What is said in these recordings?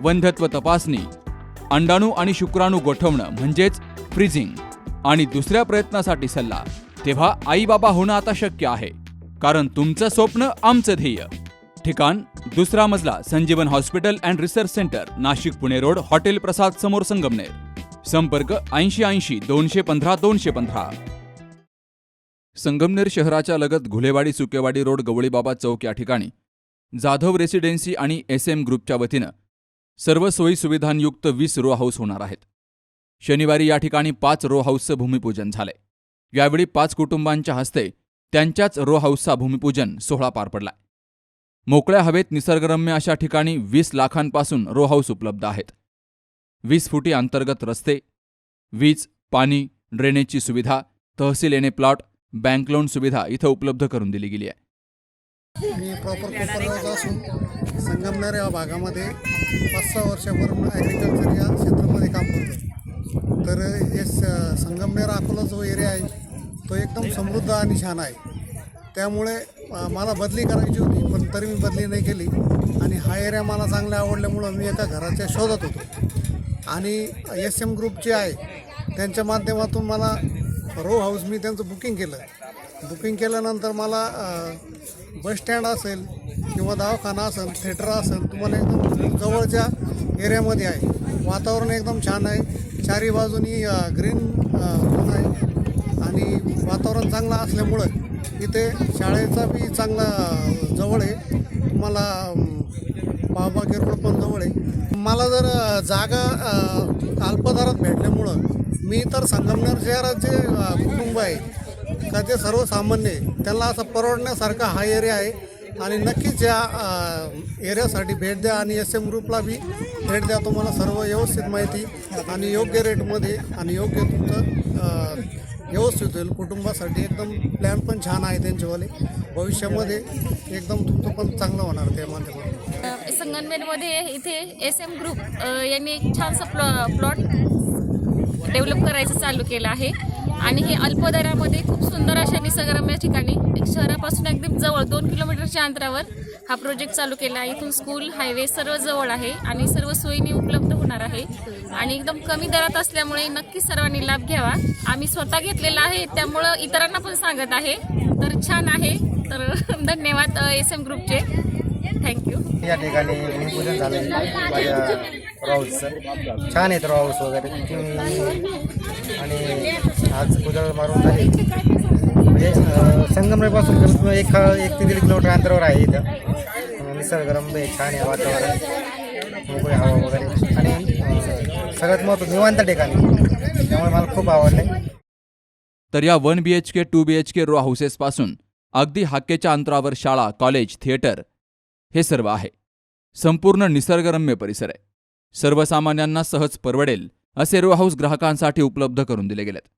वंध्यत्व तपासणी अंडाणू आणि शुक्राणू गोठवणं म्हणजेच फ्रीजिंग आणि दुसऱ्या प्रयत्नासाठी सल्ला. तेव्हा आई बाबा होणं आता शक्य आहे कारण तुमचं स्वप्न आमचं ध्येय. ठिकाण दुसरा मजला Sanjeevan hospital and research centre Nashik Pune road hotel Prasad समोर संगमनेर. संपर्क ऐंशी ऐंशी दोनशे पंधरा दोनशे पंधरा. संगमनेर शहराच्या लगत घुलेवाडी सुकेवाडी रोड गवळीबाबा चौक या ठिकाणी जाधव रेसिडेन्सी आणि एस एम ग्रुपच्या वतीनं सर्व सोयी सुविधांयुक्त वीस रो हाऊस होणार आहेत. शनिवारी या ठिकाणी पाच रो हाऊसचं भूमिपूजन झालंय. यावेळी पाच कुटुंबांच्या हस्ते त्यांच्याच रो हाऊसचा भूमिपूजन सोहळा पार पडलाय. मोकळ्या हवेत निसर्गरम्य अशा ठिकाणी वीस लाखांपासून रो हाऊस उपलब्ध आहेत. वीस फुटी अंतर्गत रस्ते वीज पाणी ड्रेनेजची सुविधा तहसील येणे प्लॉट बँक लोन सुविधा इथं उपलब्ध करून दिली गेली आहे. मी प्रॉपर कोपरगावचा असून संगमनेर या भागामध्ये पाच सहा वर्षापूर्वी ॲग्रिकल्चर या क्षेत्रामध्ये काम करतो तर हे संगमनेर अकोला जो एरिया आहे तो एकदम समृद्ध आणि छान आहे. त्यामुळे मला बदली करायची होती पण तरी मी बदली नाही केली. आणि हा एरिया मला चांगला आवडल्यामुळं मी एका घराच्या शोधात होतो. आणि एस एम ग्रुप जे आहे त्यांच्या माध्यमातून मला रो हाऊस मी त्यांचं बुकिंग केलं. बुकिंग केल्यानंतर मला बसस्टँड बस स्टँड असेल किंवा दवाखाना असेल थिएटर असेल तुम्हाला एकदम जवळच्या एरियामध्ये आहे. वातावरण एकदम छान आहे. चारी बाजूनी ग्रीन आहे. आणि वातावरण चांगलं असल्यामुळं इथे शाळेचा बी चांगला जवळ आहे. तुम्हाला बाबा रोड पण जवळ आहे. मला जर जागा अल्पदरात भेटल्यामुळं मी तर संगमनेर शहरात जे कुटुंब आहे. का ते सर्वसामान्य आहे त्यांना असं परवडण्यासारखा हा एरिया आहे. आणि नक्कीच या एरियासाठी भेट द्या आणि एस एम ग्रुपला बी भेट द्या. तुम्हाला सर्व व्यवस्थित माहिती आणि योग्य रेटमध्ये आणि योग्य तुमचं व्यवस्थित होईल. कुटुंबासाठी एकदम प्लॅन पण छान आहे त्यांचेवाले. भविष्यामध्ये एकदम तुमचं पण चांगलं होणार त्या माध्यमातून. अ, इथे एस एम ग्रुप यांनी एक छानसा प्लॉ प्लॉट डेव्हलप करायचं चालू केलं आहे. आणि हे अल्प दरामध्ये खूप सुंदर अशा निसर्गरम्य ठिकाणी एक शहरापासून अगदी जवळ दोन किलोमीटरच्या अंतरावर हा प्रोजेक्ट चालू केला आहे. इथून स्कूल हायवे सर्व जवळ आहे आणि सर्व सोयीनी उपलब्ध होणार आहे. आणि एकदम कमी दरात असल्यामुळे नक्की सर्वांनी लाभ घ्यावा. आम्ही स्वतः घेतलेला आहे त्यामुळं इतरांना पण सांगत आहे. तर छान आहे. तर धन्यवाद एस एम ग्रुपचे थँक्यू या ठिकाणी भूमिपूजन झालं. माझ्या राऊसचं छान आहेत राऊस वगैरे. आणि आज कुदळ मारून झाले म्हणजे अं, संगमनेरपासून कमीत कमी एक एक ते दीड किलोमीटर अंतरावर आहे इथं. निसर्गरम्य आहे, छान आहे वातावरण. मोकळी हवा वगैरे. आणि सगळ्यात महत्त्व निवांत ठिकाणी त्यामुळे मला खूप आवडलं तर या one B H K two B H K row हाऊसेसपासून अगदी हाकेच्या अंतरावर शाळा कॉलेज थिएटर हे सर्व आहे. संपूर्ण निसर्गरम्य परिसर आहे. सर्वसामान्यांना सहज परवडेल असे रो हाऊस ग्राहकांसाठी उपलब्ध करून दिले गेलेत.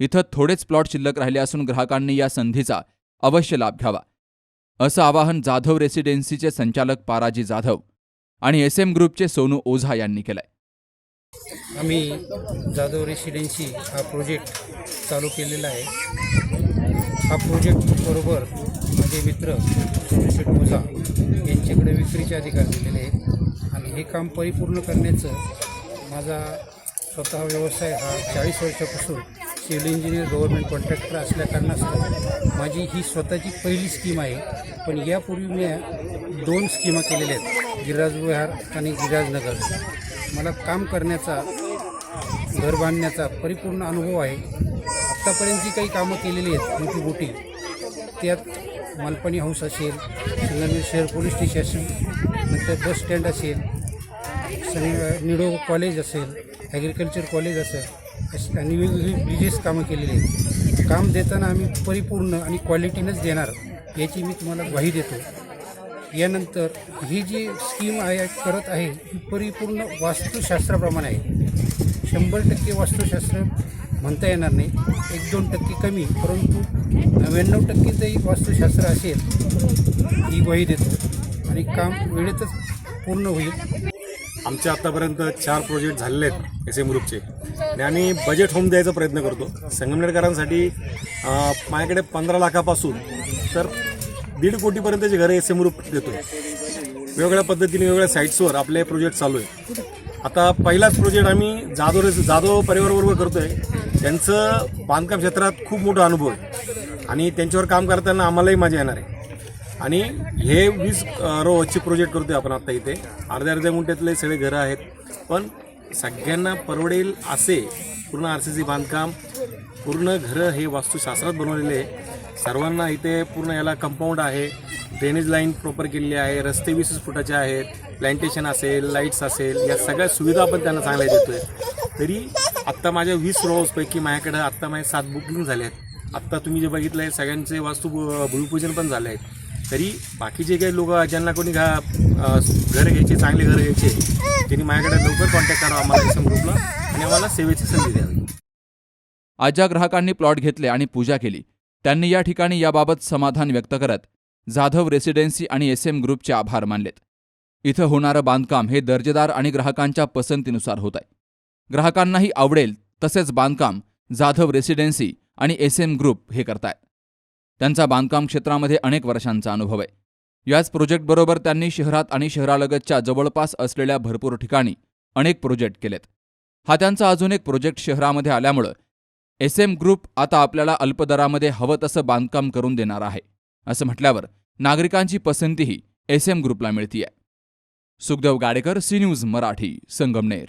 इथं थोडेच प्लॉट शिल्लक राहिले असून ग्राहकांनी या संधीचा अवश्य लाभ घ्यावा. असं आवाहन जाधव रेसिडेन्सीचे संचालक पाराजी जाधव आणि एस एम ग्रुपचे सोनू ओझा यांनी केलंय. आम्ही जाधव रेसिडेन्सी हा प्रोजेक्ट चालू केलेला आहे. हा प्रोजेक्ट बरोबर माझे मित्र सोनशेठ मोजा यांच्याकडे विक्रीचे अधिकार दिलेले आहेत. आणि हे काम परिपूर्ण करण्याचं माझा स्वतः व्यवसाय हा चाळीस वर्षापासून सिव्हिल इंजिनियर गव्हर्नमेंट कॉन्ट्रॅक्टर असल्याकारणास्तव माझी ही स्वतःची पहिली स्कीम आहे. पण यापूर्वी मी दोन स्कीमा केलेल्या आहेत गिरिराज विहार आणि गिरिराजनगर मला काम करण्याचा घर बांधण्याचा परिपूर्ण अनुभव आहे. आत्तापर्यंत जी काही कामं केलेली आहेत मोठी मोठी त्यात मालपाणी हाऊस असेल संगमनेर शहर पोलीस स्टेशन असेल नंतर बस स्टँड असेल सनी निडो कॉलेज असेल ॲग्रिकल्चर कॉलेज असेल अशी आणि वेगवेगळी ब्रिजेस कामं केलेली आहेत. काम देताना आम्ही परिपूर्ण आणि क्वालिटीनंच देणार याची मी तुम्हाला ग्वाही देतो. यानंतर ही जी स्कीम आहे करत आहे ही परिपूर्ण वास्तुशास्त्राप्रमाणे आहे. शंभर टक्के वास्तुशास्त्र म्हणता येणार नाही. एक दोन टक्के कमी परंतु नव्याण्णव टक्के जरी वास्तुशास्त्र असेल ही वही देतो. आणि काम वेळेतच पूर्ण होईल. आमचे आत्तापर्यंत चार प्रोजेक्ट झालेले आहेत एस एम ग्रुपचे आणि आम्ही बजेट होम द्यायचा प्रयत्न करतो. संगमनेरकरांसाठी माझ्याकडे पंधरा लाखापासून तर दीड कोटीपर्यंतचे घरं एस एम ग्रुप देतो वेगवेगळ्या पद्धतीने वेगवेगळ्या साईट्सवर आपले प्रोजेक्ट चालू आहे आता पहिलाच प्रोजेक्ट आम्ही जाधव रेस जाधव परिवाराबरोबर आहे त्यांचं बांधकाम क्षेत्रात खूप मोठा अनुभव आहे. आणि त्यांच्यावर काम करताना आम्हालाही मजा येणार आहे. आणि हे वीस अ, रोजचे प्रोजेक्ट करतोय आपण आत्ता इथे. अर्ध्या अर्ध्या गुंठ्यातले सगळे घरं आहेत. पण सगळ्यांना परवडेल असे पूर्ण आर सी सी बांधकाम पूर्ण घरं हे वास्तुशास्त्रात बनवलेले आहे. सर्वांना इथे पूर्ण याला कंपाऊंड आहे. ड्रेनेज लाईन प्रॉपर केलेली आहे. रस्ते वीस फुटाचे आहेत. प्लॅन्टेशन असेल लाईट्स असेल या सगळ्या सुविधा आपण त्यांना चांगल्या देतो आहे तरी आत्ता माझ्या वीस रोजपैकी माझ्याकडं आत्ता माझे सात बुकिंग झाले आहेत. आत्ता तुम्ही जे बघितलं आहे सगळ्यांचे वास्तू भूमिपूजन पण झाले आहेत तरी बाकीचे काही लोक ज्यांना कोणी घा घर घ्यायचे चांगले घर घ्यायचे त्यांनी माझ्याकडे लवकर कॉन्टॅक्ट करावा आम्हाला एसम ग्रुपला आणि आम्हाला सेवेची संधी द्यावी. आज ज्या ग्राहकांनी प्लॉट घेतले आणि पूजा केली. त्यांनी या ठिकाणी याबाबत समाधान व्यक्त करत जाधव रेसिडेन्सी आणि एस एम ग्रुपचे आभार मानलेत. इथं होणारं बांधकाम हे दर्जेदार आणि ग्राहकांच्या पसंतीनुसार होत आहे. ग्राहकांनाही आवडेल तसेच बांधकाम जाधव रेसिडेन्सी आणि एस एम ग्रुप हे करतायत. त्यांचा बांधकाम क्षेत्रामध्ये अनेक वर्षांचा अनुभव आहे. याच प्रोजेक्टबरोबर त्यांनी शहरात आणि शहरालगतच्या जवळपास असलेल्या भरपूर ठिकाणी अनेक प्रोजेक्ट केलेत. हा त्यांचा अजून एक प्रोजेक्ट शहरामध्ये आल्यामुळं एस एम ग्रुप आता आपल्याला अल्पदरामध्ये हवं तसं बांधकाम करून देणार आहे असं म्हटल्यावर नागरिकांची पसंतीही एस एम ग्रुपला मिळतीय. Sukhdev Gadekar C News Marathi Sangamner.